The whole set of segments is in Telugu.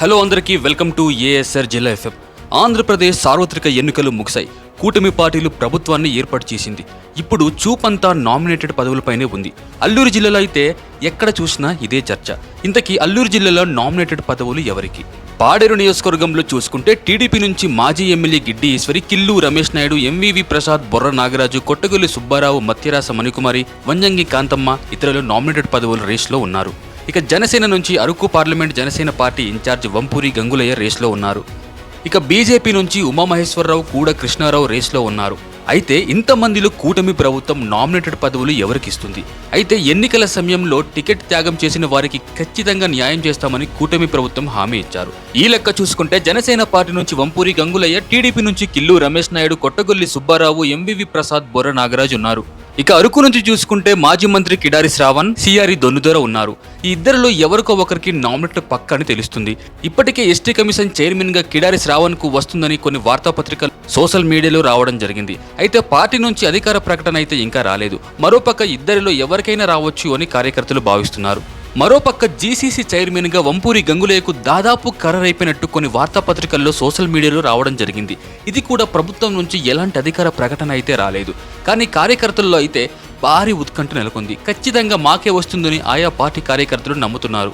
హలో అందరికీ వెల్కమ్ టు ఏఎస్ఆర్ జిల్లా ఎఫ్ఎం ఆంధ్రప్రదేశ్ సార్వత్రిక ఎన్నికలు ముగిశాయి. కూటమి పార్టీలు ప్రభుత్వాన్ని ఏర్పాటు చేసింది. ఇప్పుడు చూపంతా నామినేటెడ్ పదవులపైనే ఉంది. అల్లూరు జిల్లాలో అయితే ఎక్కడ చూసినా ఇదే చర్చ. ఇంతకీ అల్లూరు జిల్లాలో నామినేటెడ్ పదవులు ఎవరికి? పాడేరు నియోజకవర్గంలో చూసుకుంటే టీడీపీ నుంచి మాజీ ఎమ్మెల్యే గిడ్డి ఈశ్వరి కిల్లు రమేష్ నాయుడు ఎంవివి ప్రసాద్ బొర్ర నాగరాజు కొట్టగొల్లి సుబ్బారావు మత్యరాస మణికుమారి వంజంగి కాంతమ్మ ఇతరులు నామినేటెడ్ పదవుల రేస్లో ఉన్నారు. ఇక జనసేన నుంచి Araku parliament Janasena party in charge Vampuri Gangulaiah రేస్లో ఉన్నారు. ఇక బీజేపీ నుంచి ఉమామహేశ్వరరావు కూడా కృష్ణారావు రేస్లో ఉన్నారు. అయితే ఇంతమందిలో కూటమి ప్రభుత్వం నామినేటెడ్ పదవులు ఎవరికిస్తుంది? అయితే ఎన్నికల సమయంలో టికెట్ త్యాగం చేసిన వారికి ఖచ్చితంగా న్యాయం చేస్తామని కూటమి ప్రభుత్వం హామీ ఇచ్చారు. ఈ లెక్క చూసుకుంటే జనసేన పార్టీ నుంచి వంపూరి గంగులయ్య టీడీపీ నుంచి కిల్లు రమేష్ నాయుడు కొట్టగొల్లి సుబ్బారావు ఎంవివి ప్రసాద్ బొర్ర నాగరాజ్ ఉన్నారు. ఇక అరకు నుంచి చూసుకుంటే మాజీ మంత్రి కిడారి శ్రావణ్ సిఆర్ దొన్నుదొర ఉన్నారు. ఈ ఇద్దరిలో ఎవరికో ఒకరికి నామినేట్ పక్క అని తెలుస్తుంది. ఇప్పటికే ఎస్టీ కమిషన్ చైర్మన్గా కిడారి శ్రావణ్కు వస్తుందని కొన్ని వార్తాపత్రికలు సోషల్ మీడియాలో రావడం జరిగింది. అయితే పార్టీ నుంచి అధికార ప్రకటన అయితే ఇంకా రాలేదు. మరోపక్క ఇద్దరిలో ఎవరికైనా రావచ్చు అని కార్యకర్తలు భావిస్తున్నారు. మరోపక్క జీసీసీ చైర్మన్గా వంపూరి గంగులేకు దాదాపు ఖరారైపోయినట్టు కొన్ని వార్తాపత్రికల్లో సోషల్ మీడియాలో రావడం జరిగింది. ఇది కూడా ప్రభుత్వం నుంచి ఎలాంటి అధికార ప్రకటన అయితే రాలేదు. కానీ కార్యకర్తల్లో అయితే భారీ ఉత్కంఠ నెలకొంది. ఖచ్చితంగా మాకే వస్తుందని ఆయా పార్టీ కార్యకర్తలు నమ్ముతున్నారు.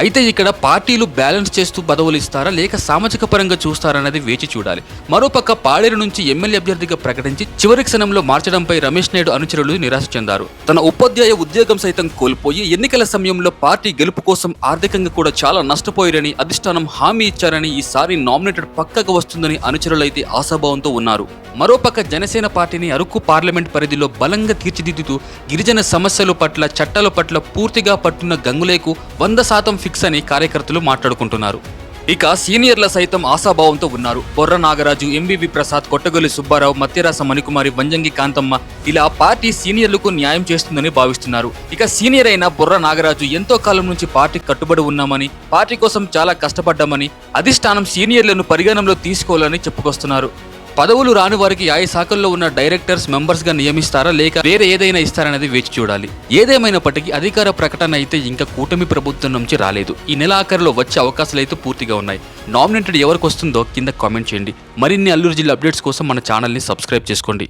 అయితే ఇక్కడ పార్టీలు బ్యాలెన్స్ చేస్తూ పదవులు ఇస్తారా లేక సామాజిక పరంగా చూస్తారన్నది వేచి చూడాలి. మరోపక్క పాడేరు నుంచి ఎమ్మెల్యే అభ్యర్థిగా ప్రకటించి చివరి క్షణంలో మార్చడంపై రమేష్ నాయుడు అనుచరులు నిరాశ చెందారు. తన ఉపాధ్యాయ ఉద్యోగం సైతం కోల్పోయి ఎన్నికల సమయంలో పార్టీ గెలుపు కోసం ఆర్థికంగా కూడా చాలా నష్టపోయారని అధిష్టానం హామీ ఇచ్చారని ఈసారి నామినేటెడ్ పక్కగా వస్తుందని అనుచరులైతే ఆశాభావంతో ఉన్నారు. మరోపక్క జనసేన పార్టీని అరకు పార్లమెంట్ పరిధిలో బలంగా తీర్చిదిద్దుతూ గిరిజన సమస్యల పట్ల చట్టాల పట్ల పూర్తిగా పట్టున్న గంగులేకు వంద శాతం ఫిక్స్ అని కార్యకర్తలు మాట్లాడుకుంటున్నారు. ఇక సీనియర్ల సైతం ఆశాభావంతో ఉన్నారు. బొర్ర నాగరాజు ఎంబీబీ ప్రసాద్ కొట్టగొల్లి సుబ్బారావు మత్యరాస మణికుమారి వంజంగి కాంతమ్మ ఇలా పార్టీ సీనియర్లకు న్యాయం చేస్తుందని భావిస్తున్నారు. ఇక సీనియర్ అయిన బొర్ర నాగరాజు ఎంతో కాలం నుంచి పార్టీ కట్టుబడి ఉన్నామని పార్టీ కోసం చాలా కష్టపడ్డామని అధిష్టానం సీనియర్లను పరిగణనలో తీసుకోవాలని చెప్పుకొస్తున్నారు. పదవులు రాని వారికి ఆయా శాఖల్లో ఉన్న డైరెక్టర్స్ మెంబర్స్గా నియమిస్తారా? లేక వేరే ఏదైనా ఇస్తారనేది వేచి చూడాలి. ఏదేమైనప్పటికీ అధికార ప్రకటన అయితే ఇంకా కూటమి ప్రభుత్వం నుంచి రాలేదు. ఈ నెల ఆఖరిలో వచ్చే అవకాశాలు అయితే పూర్తిగా ఉన్నాయి. నామినేటెడ్ ఎవరికి వస్తుందో కింద కామెంట్ చేయండి. మరిన్ని అల్లూరు జిల్లా అప్డేట్స్ కోసం మన ఛానల్ని సబ్స్క్రైబ్ చేసుకోండి.